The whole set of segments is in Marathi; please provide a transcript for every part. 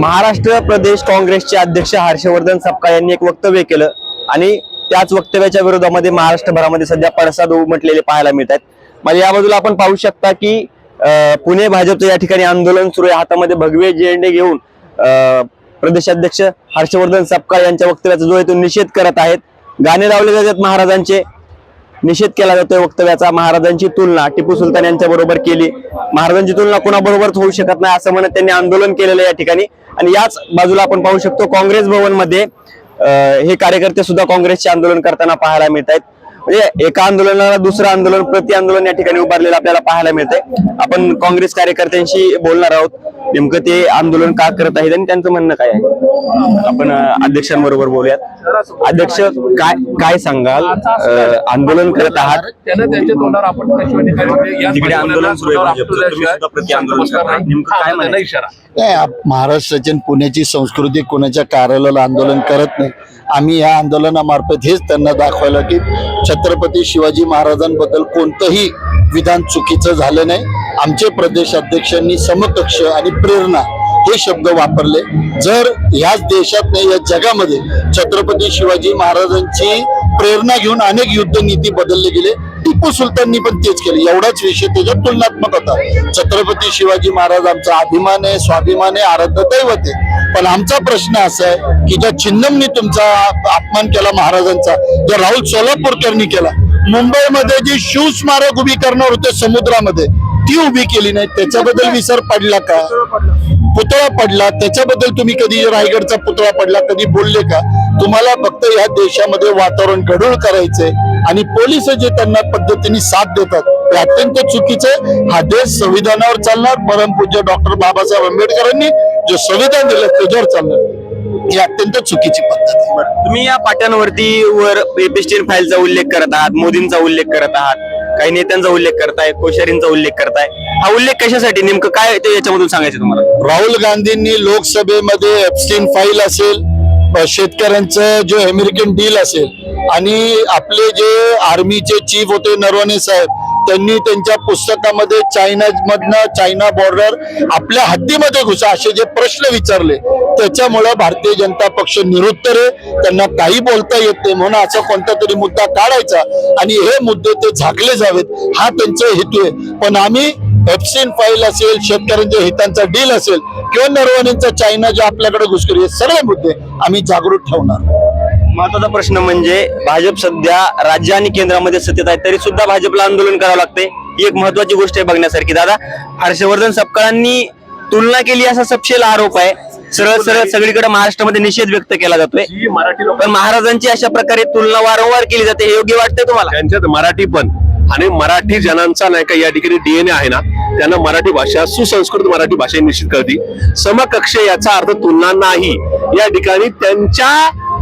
महाराष्ट्र प्रदेश काँग्रेसचे अध्यक्ष हर्षवर्धन सपकाळ यांनी एक वक्तव्य केलं आणि त्याच वक्तव्याच्या विरोधामध्ये महाराष्ट्रभरामध्ये सध्या पडसाद उमटलेले पाहायला मिळत आहेत. मग या बाजूला आपण पाहू शकता की पुणे भाजपचं या ठिकाणी आंदोलन सुरू आहे. हातामध्ये भगवे झेंडे घेऊन प्रदेशाध्यक्ष हर्षवर्धन सपकाळ यांच्या वक्तव्याचा जो आहे तो निषेध करत आहेत. गाणे लावले जातात महाराजांचे. निषेध केला जातोय वक्तव्याचा. महाराजांची तुलना टिपू सुलतान यांच्या बरोबर केली. महाराजांची तुलना कोणाबरोबरच होऊ शकत नाही असं म्हणत त्यांनी आंदोलन केलेलं या ठिकाणी. आणि याच बाजूला आपण पाहू शकतो काँग्रेस भवनमध्ये हे कार्यकर्ते सुद्धा काँग्रेसचे आंदोलन करताना पाहायला मिळत आहेत म्हणजे एका आंदोलनाला दुसरं आंदोलन प्रति आंदोलन या ठिकाणी उभारलेलं आपल्याला पाहायला मिळतंय आपण काँग्रेस कार्यकर्त्यांशी बोलणार आहोत नेमकं ते आंदोलन का करत आहेत आणि त्यांचं म्हणणं काय आहे आपण अध्यक्षांबरोबर बोलूयात अध्यक्ष काय काय सांगाल आंदोलन करत आहात त्यानं त्यांच्या तोंडावर आपण प्रश्न ठिकाणी या तिकडे आंदोलन सुरू आहे आपल्याला भाजपचं. तुम्ही सुद्धा प्रति आंदोलन बसणार करताय. नाही. नेमकं काय हा, म्हणायचं? त्यांना इशारा नाही आप- महाराष्ट्राची आणि पुण्याची संस्कृती कोणाच्या कार्यालयाला आंदोलन करत नाही आम्ही या आंदोलनामार्फत हेच त्यांना दाखवायला की छत्रपती शिवाजी महाराजांबद्दल कोणतंही विधान चुकीचं झालं नाही. आमचे प्रदेशाध्यक्षांनी समकक्ष आणि प्रेरणा हे शब्द वापरले. जर ह्याच देशात नाही या जगामध्ये छत्रपती शिवाजी महाराजांची प्रेरणा घेऊन अनेक युद्ध नीती बदलले गेले. टिपू सुलताननी पण तेच केले. एवढाच विषय त्याच्यात तुलनात्मक होता. छत्रपती शिवाजी महाराज आमचा अभिमान आहे स्वाभिमान आहे आराध्य दैवत आहे. पण आमचा प्रश्न असा आहे की ज्या चिन्नमनी तुमचा अपमान केला महाराजांचा ज्या राहुल सोलापूरकरनी केला मुंबईमध्ये जी शिव स्मारक उभी करणार होते समुद्रामध्ये ती उभी केली नाही. त्याच्याबद्दल विसर पडला का? पुतळा पडला. त्याच्याबद्दल तुम्ही कधी रायगडचा पुतळा पडला कधी बोलले का? तुम्हाला फक्त या देशामध्ये वातावरण गढूळ करायचंय आणि पोलीस जे त्यांना पद्धतीने साथ देतात हे अत्यंत चुकीचं हा देश संविधानावर चालणार. परमपूज्य डॉक्टर बाबासाहेब आंबेडकरांनी जे संविधान दिलं त्याच्यावर चालणार ही अत्यंत चुकीची पद्धत आहे. तुम्ही या पाट्यांवरती वर एपिस्टीन फाईलचा उल्लेख करत आहात मोदींचा उल्लेख करत आहात काही नेत्यांचा उल्लेख करताय कोश्यारींचा उल्लेख करताय. हा उल्लेख कशासाठी नेमकं काय ते याच्यामधून सांगायचं तुम्हाला? राहुल गांधींनी लोकसभेमध्ये एप्स्टीन फाईल असेल अ, शेतकऱ्यांचं जे अमेरिकन डील असेल आणि आपले जे आर्मीचे चीफ होते नरवणे साहेब त्यांनी त्यांच्या पुस्तकामध्ये चायना मधनं चायना बॉर्डर आपल्या हद्दीमध्ये घुसा असे जे प्रश्न विचारले त्याच्यामुळं भारतीय जनता पक्ष निरुत्तर आहे त्यांना काही बोलता येत नाही म्हणून असा कोणता तरी मुद्दा काढायचा आणि हे मुद्दे ते झाकले जावेत हा त्यांचा हेतू आहे. पण आम्ही एफसीन फाईल असेल शेतकऱ्यांच्या हितांचा डील असेल किंवा नरवणींचा चायना जो आपल्याकडे घुसखोरी हे सगळे मुद्दे आम्ही जागृत ठेवणार. महत्त्वाचा प्रश्न म्हणजे भाजप सध्या राज्य आणि केंद्रामध्ये सत्तेत आहे तरी सुद्धा भाजपला आंदोलन करावं लागते ही एक महत्वाची गोष्ट आहे बघण्यासारखी. दादा हर्षवर्धन सपकाळांनी तुलना केली असा सपशेल आरोप आहे. सरळ सरळ सगळीकडे महाराष्ट्रामध्ये निषेध व्यक्त केला जातोय. मराठी लोक पण महाराजांची अशा प्रकारे तुलना वारंवार केली जाते हे योग्य वाटतंय तुम्हाला? त्यांच्यात मराठी पण आणि मराठी जनांचा नाही का या ठिकाणी डीएनए आहे ना त्यांना मराठी भाषा सुसंस्कृत मराठी भाषा निश्चित करते समकक्ष याचा अर्थ तुलना नाही. या ठिकाणी त्यांच्या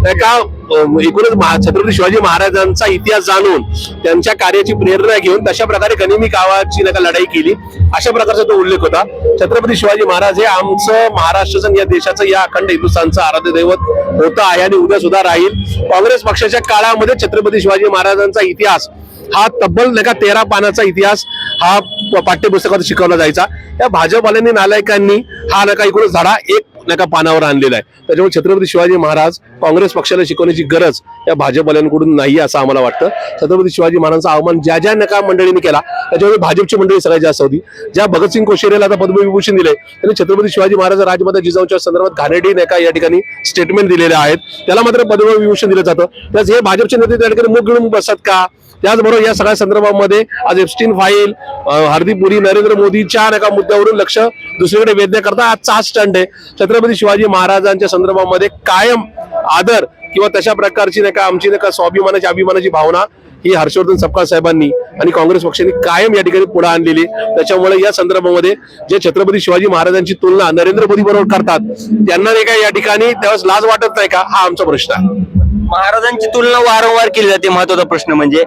नाही का अं, एकूणच महा- छत्रपती शिवाजी महाराजांचा इतिहास जाणून त्यांच्या कार्याची प्रेरणा घेऊन तशा प्रकारे गनिमी गावाची नका लढाई केली. अशा प्रकारचा तो उल्लेख होता. छत्रपती शिवाजी महाराज हे आमचं महाराष्ट्राचं या देशाचं या अखंड हिंदुस्थानचं आराध्य दैवत होतं आहे आणि उद्या सुद्धा राहील. काँग्रेस पक्षाच्या काळामध्ये छत्रपती शिवाजी महाराजांचा इतिहास हा तब्बल नका तेरा पानाचा इतिहास हा प- पाठ्यपुस्तकात शिकवला जायचा. या भाजपवाल्यांनी नालायकांनी हा नका इकडून झाडा एक नका पानावर आणलेला आहे. त्याच्यामुळे छत्रपती शिवाजी महाराज काँग्रेस पक्षाला शिकवण्याची गरज या भाजपवाल्यांकडून नाही असं आम्हाला वाटतं. छत्रपती शिवाजी महाराजांचा आव्हान ज्या ज्या नका मंडळीने केला त्याच्यामुळे भाजपची मंडळी सगळ्यात जास्त होती. ज्या भगतसिंग कोश्यारीला आता पद्मविभूषण दिले त्यांनी छत्रपती शिवाजी महाराज राजमाता जिजाऊच्या संदर्भात घाणेडी नका या ठिकाणी स्टेटमेंट दिलेले आहेत. त्याला मात्र पद्मविभूषण दिलं जातं. त्याच हे भाजपचे नेते त्या ठिकाणी मुख घेऊन बसतात का? त्याचबरोबर या सगळ्या संदर्भामध्ये आज एप्स्टीन फाईल हरदीप पुरी नरेंद्र मोदीच्या एका मुद्द्यावरून लक्ष दुसरीकडे वेधण्याकरता आजचा हा स्टंट आहे. छत्रपती शिवाजी महाराजांच्या संदर्भामध्ये कायम आदर किंवा तशा प्रकारची नाही का आमची नाही का स्वाभिमानाची अभिमानाची भावना ही हर्षवर्धन सपकाळ साहेबांनी आणि काँग्रेस पक्षाने कायम या ठिकाणी पुढे आणलेली त्याच्यामुळे या संदर्भामध्ये जे छत्रपती शिवाजी महाराजांची तुलना नरेंद्र मोदी बरोबर करतात त्यांना नाही का या ठिकाणी त्यावेळेस लाज वाटत नाही का? हा आमचा प्रश्न आहे. महाराजांची तुलना वारंवार केली जाते महत्त्वाचा प्रश्न म्हणजे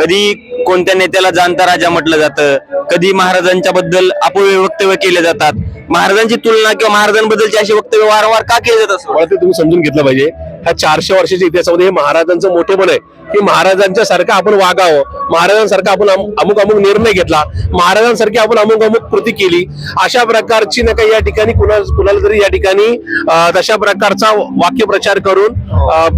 कधी कोणत्या नेत्याला जाणता राजा म्हटलं जातं? कधी महाराजांच्या बद्दल अपूर्व वक्तव्य केले जातात? महाराजांची तुलना किंवा महाराजांबद्दलची अशी वक्तव्य वारंवार का केले जातात असं मला ते तुम्ही समजून घेतलं पाहिजे. ह्या चारशे वर्षाच्या इतिहासामध्ये हे महाराजांचं मोठेपण आहे. की महाराजांच्या सारखं आपण वागावं. महाराजांसारखं आपण अम- अमुक अमुक निर्णय घेतला. महाराजांसारखी आपण अमुक अमुक कृती केली. अशा प्रकारची ना काही या ठिकाणी कुणा कुणाला तरी या ठिकाणी तशा प्रकारचा वाक्यप्रचार करून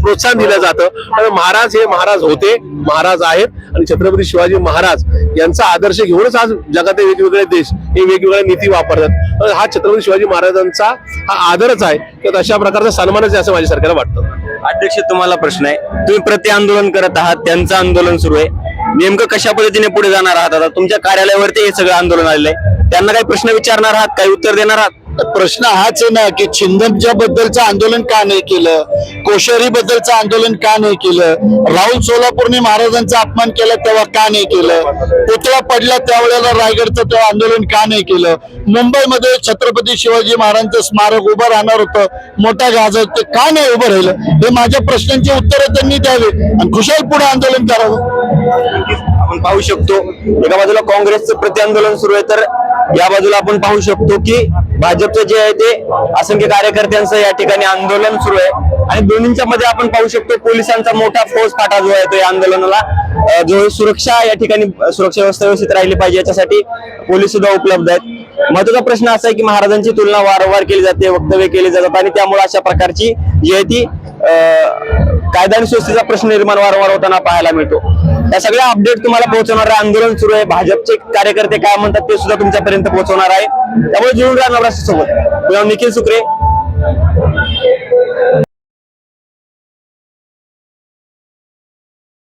प्रोत्साहन दिलं जातं. महाराज हे महाराज होते. महाराज आहेत आणि छत्रपती शिवाजी महाराज यांचा आदर्श घेऊनच आज जगातील वेगवेगळे देश हे वेगवेगळ्या नीती वापरतात. हा छत्रपती शिवाजी महाराजांचा हा आदरच आहे. किंवा अशा प्रकारचा सन्मानच आहे असं माझ्या सरकारला वाटतं. अध्यक्ष तुम्हाला प्रश्न आहे. तुम्ही प्रति आंदोलन करत आहात त्यांचं आंदोलन सुरू आहे. नेमकं कशा पद्धतीने पुढे जाणार आहात? आता तुमच्या कार्यालयावरती हे सगळं आंदोलन आलेलं आहे. त्यांना काही प्रश्न विचारणार आहात? काही उत्तर देणार आहात? प्रश्न हाच आहे ना की छिंदमच्या बद्दलचं आंदोलन का नाही केलं? कोश्यारी बद्दलचं आंदोलन का नाही केलं? राहुल सोलापूरने महाराजांचा अपमान केला तेव्हा का नाही केलं? पुतळा पडला त्यावेळेला रायगडचं तेव्हा आंदोलन का नाही केलं? मुंबईमध्ये छत्रपती शिवाजी महाराजांचं स्मारक उभं राहणार होतं मोठा गाजर ते का नाही उभं राहिलं? हे माझ्या प्रश्नांची उत्तरं त्यांनी द्यावी आणि खुशाल पुढे आंदोलन करावं. आपण पाहू शकतो एका बाजूला काँग्रेसचं प्रति आंदोलन सुरू आहे तर या बाजूला आपण पाहू शकतो की भाजपचं जे आहे ते असंख्य कार्यकर्त्यांचं या ठिकाणी आंदोलन सुरू आहे. आणि दोन्हींच्या मध्ये आपण पाहू शकतो पोलिसांचा मोठा फौज फाटा जो आहे तो या आंदोलनाला जो सुरक्षा या ठिकाणी सुरक्षा व्यवस्था व्यवस्थित राहिली पाहिजे याच्यासाठी पोलीस सुद्धा उपलब्ध आहेत. महत्त्वाचा प्रश्न असा आहे की महाराजांची तुलना वारंवार केली जाते वक्तव्य केली जातात आणि त्यामुळे अशा प्रकारची जी आहे ती कायदा आणि सुव्यवस्थेचा प्रश्न निर्माण वारंवार होताना पाहायला मिळतो. या सगळ्या अपडेट तुम्हाला पोहोचवणार आहे. आंदोलन सुरू आहे. भाजपचे कार्यकर्ते काय म्हणतात ते सुद्धा तुमच्यापर्यंत पोहोचवणार आहे. त्यामुळे जुळून राहणार सोबत निखिल सुक्रे.